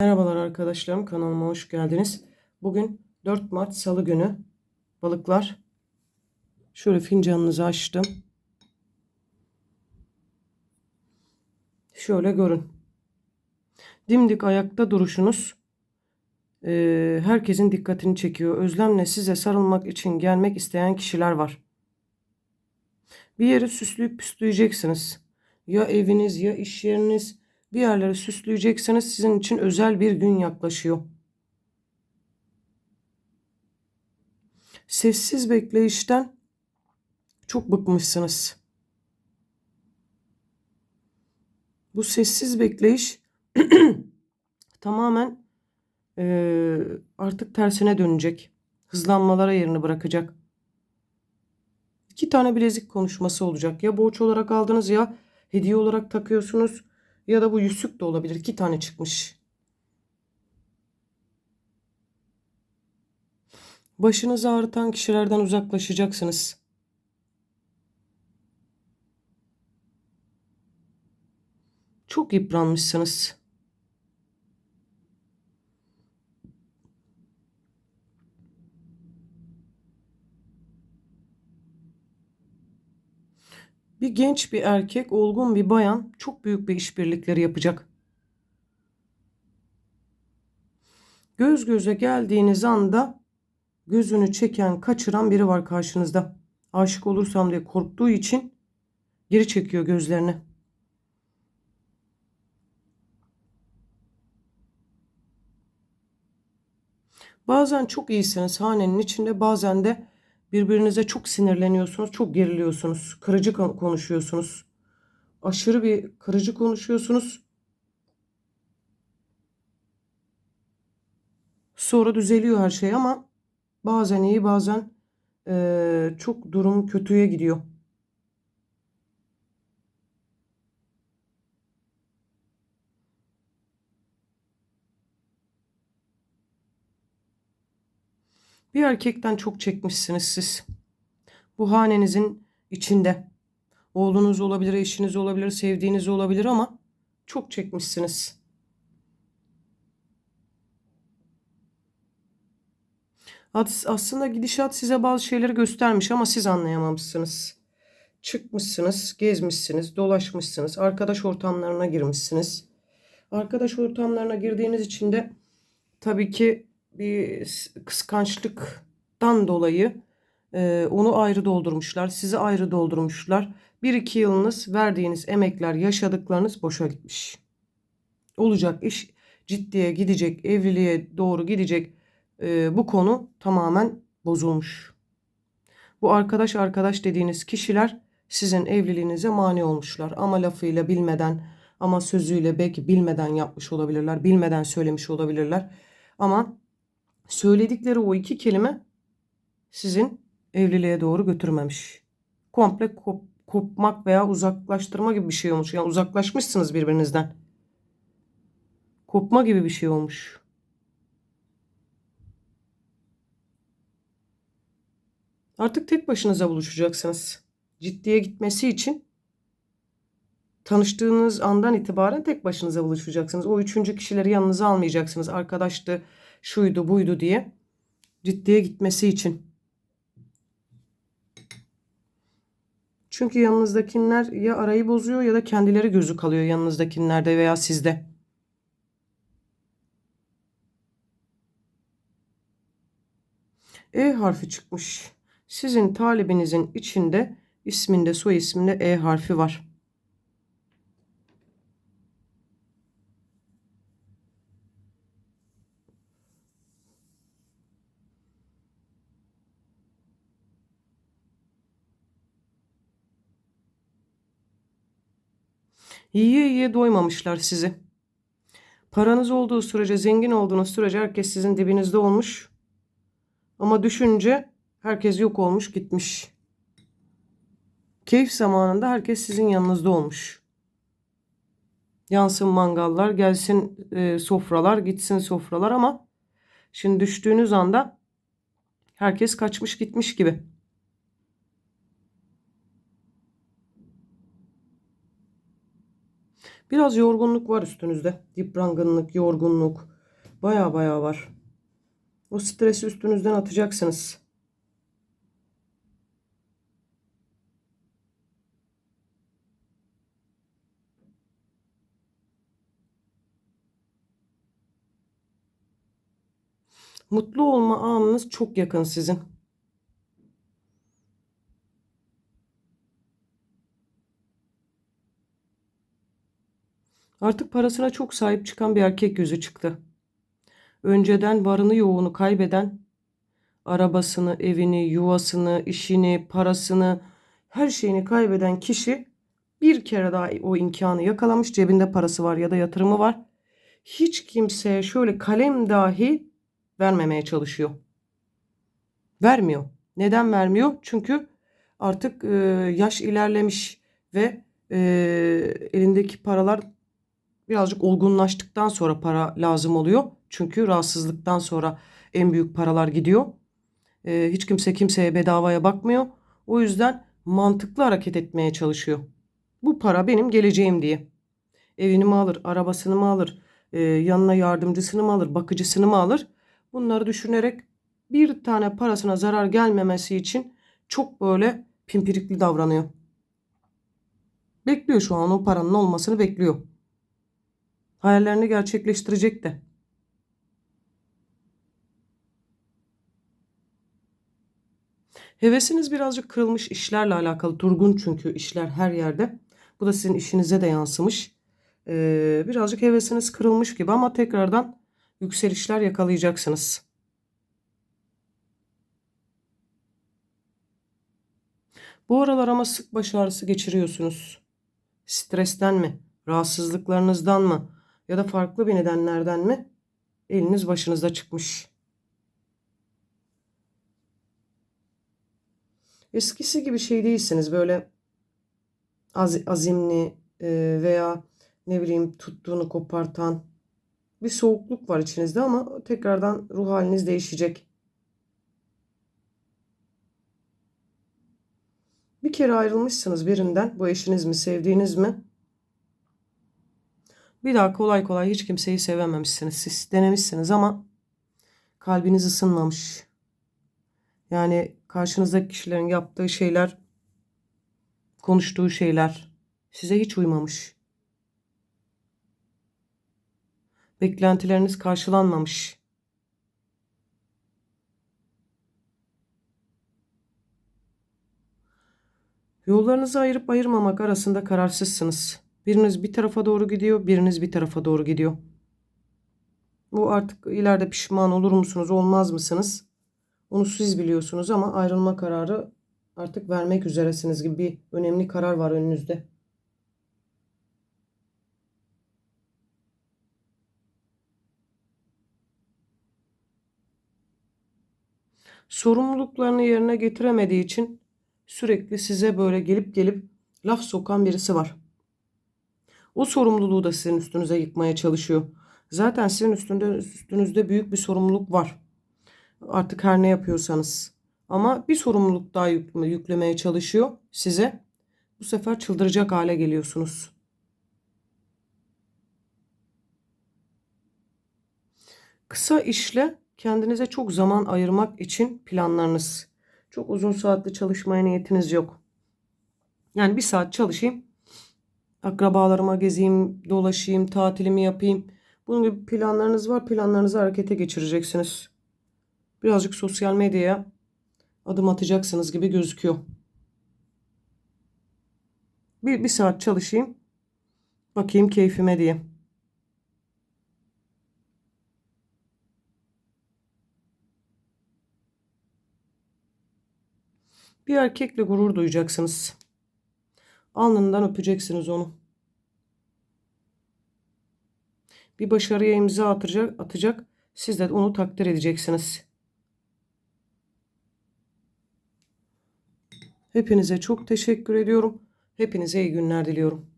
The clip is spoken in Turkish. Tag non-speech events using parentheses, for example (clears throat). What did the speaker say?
Merhabalar arkadaşlarım kanalıma hoş geldiniz. Bugün 4 Mart Salı günü balıklar. Şöyle fincanınızı açtım. Şöyle görün. Dimdik ayakta duruşunuz eee, herkesin dikkatini çekiyor. Özlemle size sarılmak için gelmek isteyen kişiler var. Bir yeri süsleyip püsleyeceksiniz. Ya eviniz ya iş yeriniz bir yerleri süsleyeceksiniz. Sizin için özel bir gün yaklaşıyor. Sessiz bekleyişten çok bıkmışsınız. Bu sessiz bekleyiş (clears throat) tamamen eee, artık tersine dönecek. Hızlanmalara yerini bırakacak. İki tane bilezik konuşması olacak. Ya borç olarak aldınız ya hediye olarak takıyorsunuz. Ya da bu yüzük de olabilir. İki tane çıkmış. Başınızı ağrıtan kişilerden uzaklaşacaksınız. Çok yıpranmışsınız. Bir genç bir erkek, olgun bir bayan çok büyük bir işbirlikleri yapacak. Göz göze geldiğiniz anda gözünü çeken, kaçıran biri var karşınızda. Aşık olursam diye korktuğu için geri çekiyor gözlerini. Bazen çok iyisiniz hanenin içinde, bazen de birbirinize çok sinirleniyorsunuz, çok geriliyorsunuz, kırıcı kon- konuşuyorsunuz. Aşırı bir kırıcı konuşuyorsunuz. Sonra düzeliyor her şey ama bazen iyi, bazen eee, çok durum kötüye gidiyor. Bir erkekten çok çekmişsiniz siz. Bu hanenizin içinde. Oğlunuz olabilir, eşiniz olabilir, sevdiğiniz olabilir ama çok çekmişsiniz. As- Aslında gidişat size bazı şeyleri göstermiş ama siz anlayamamışsınız. Çıkmışsınız, gezmişsiniz, dolaşmışsınız, arkadaş ortamlarına girmişsiniz. Arkadaş ortamlarına girdiğiniz için de tabii ki bir kıskançlıktan dolayı e, onu ayrı doldurmuşlar, sizi ayrı doldurmuşlar. Bir iki yılınız verdiğiniz emekler, yaşadıklarınız boşa gitmiş. Olacak iş ciddiye gidecek, evliliğe doğru gidecek e, bu konu tamamen bozulmuş. Bu arkadaş arkadaş dediğiniz kişiler sizin evliliğinize mani olmuşlar. Ama lafıyla bilmeden ama sözüyle belki bilmeden yapmış olabilirler. Bilmeden söylemiş olabilirler. Ama söyledikleri o iki kelime sizin evliliğe doğru götürmemiş. Komple kop- kopmak veya uzaklaştırma gibi bir şey olmuş. Yani uzaklaşmışsınız birbirinizden. Kopma gibi bir şey olmuş. Artık tek başınıza buluşacaksınız. Ciddiye gitmesi için tanıştığınız andan itibaren tek başınıza buluşacaksınız. O üçüncü kişileri yanınıza almayacaksınız. Arkadaştı, şuydu, buydu diye. Ciddiye gitmesi için. Çünkü yanınızdakiler ya arayı bozuyor ya da kendileri gözü kalıyor yanınızdakilerde veya sizde. E harfi çıkmış. Sizin talibinizin içinde isminde soy isminde E harfi var. Yiye yiye doymamışlar sizi. Paranız olduğu sürece, zengin olduğunuz sürece herkes sizin dibinizde olmuş. Ama düşünce herkes yok olmuş, gitmiş. Keyif zamanında herkes sizin yanınızda olmuş. Yansın mangallar, gelsin e, sofralar, gitsin sofralar ama şimdi düştüğünüz anda herkes kaçmış gitmiş gibi. Biraz yorgunluk var üstünüzde. Yıprangınlık, yorgunluk. Baya baya var. O stresi üstünüzden atacaksınız. Mutlu olma anınız çok yakın sizin. Artık parasına çok sahip çıkan bir erkek yüzü çıktı. Önceden varını yoğunu kaybeden, arabasını, evini, yuvasını, işini, parasını, her şeyini kaybeden kişi bir kere daha o imkanı yakalamış. Cebinde parası var ya da yatırımı var. Hiç kimseye şöyle kalem dahi vermemeye çalışıyor. Vermiyor. Neden vermiyor? Çünkü artık e, yaş ilerlemiş ve e, elindeki paralar birazcık olgunlaştıktan sonra para lazım oluyor. Çünkü rahatsızlıktan sonra en büyük paralar gidiyor. E, hiç kimse kimseye bedavaya bakmıyor. O yüzden mantıklı hareket etmeye çalışıyor. Bu para benim geleceğim diye. Evini mi alır, arabasını mı alır, e, yanına yardımcısını mı alır, bakıcısını mı alır? Bunları düşünerek bir tane parasına zarar gelmemesi için çok böyle pimpirikli davranıyor. Bekliyor şu an o paranın olmasını bekliyor. Hayallerini gerçekleştirecek de. Hevesiniz birazcık kırılmış işlerle alakalı. Durgun çünkü işler her yerde. Bu da sizin işinize de yansımış. Ee, birazcık hevesiniz kırılmış gibi ama tekrardan yükselişler yakalayacaksınız. Bu aralar ama sık baş ağrısı geçiriyorsunuz. Stresten mi, rahatsızlıklarınızdan mı ya da farklı bir nedenlerden mi eliniz başınızda çıkmış. Eskisi gibi şey değilsiniz böyle az, azimli e, veya ne bileyim tuttuğunu kopartan bir soğukluk var içinizde ama tekrardan ruh haliniz değişecek. Bir kere ayrılmışsınız birinden. Bu eşiniz mi, sevdiğiniz mi? Bir daha kolay kolay hiç kimseyi sevememişsiniz. Siz denemişsiniz ama kalbiniz ısınmamış. Yani karşınızdaki kişilerin yaptığı şeyler, konuştuğu şeyler size hiç uymamış. Beklentileriniz karşılanmamış. Yollarınızı ayırıp ayırmamak arasında kararsızsınız. Biriniz bir tarafa doğru gidiyor, biriniz bir tarafa doğru gidiyor. Bu artık ileride pişman olur musunuz, olmaz mısınız? Onu siz biliyorsunuz ama ayrılma kararı artık vermek üzeresiniz gibi bir önemli karar var önünüzde. sorumluluklarını yerine getiremediği için sürekli size böyle gelip gelip laf sokan birisi var. O sorumluluğu da sizin üstünüze yıkmaya çalışıyor. Zaten sizin üstünde, üstünüzde büyük bir sorumluluk var. Artık her ne yapıyorsanız. Ama bir sorumluluk daha yükleme, yüklemeye çalışıyor size. Bu sefer çıldıracak hale geliyorsunuz. Kısa işle kendinize çok zaman ayırmak için planlarınız. Çok uzun saatli çalışmaya niyetiniz yok. Yani bir saat çalışayım. Akrabalarıma gezeyim, dolaşayım, tatilimi yapayım. Bunun gibi planlarınız var. Planlarınızı harekete geçireceksiniz. Birazcık sosyal medyaya adım atacaksınız gibi gözüküyor. Bir, bir saat çalışayım. Bakayım keyfime diye. Bir erkekle gurur duyacaksınız. Alnından öpeceksiniz onu. Bir başarıya imza atacak, atacak. Siz de onu takdir edeceksiniz. Hepinize çok teşekkür ediyorum. Hepinize iyi günler diliyorum.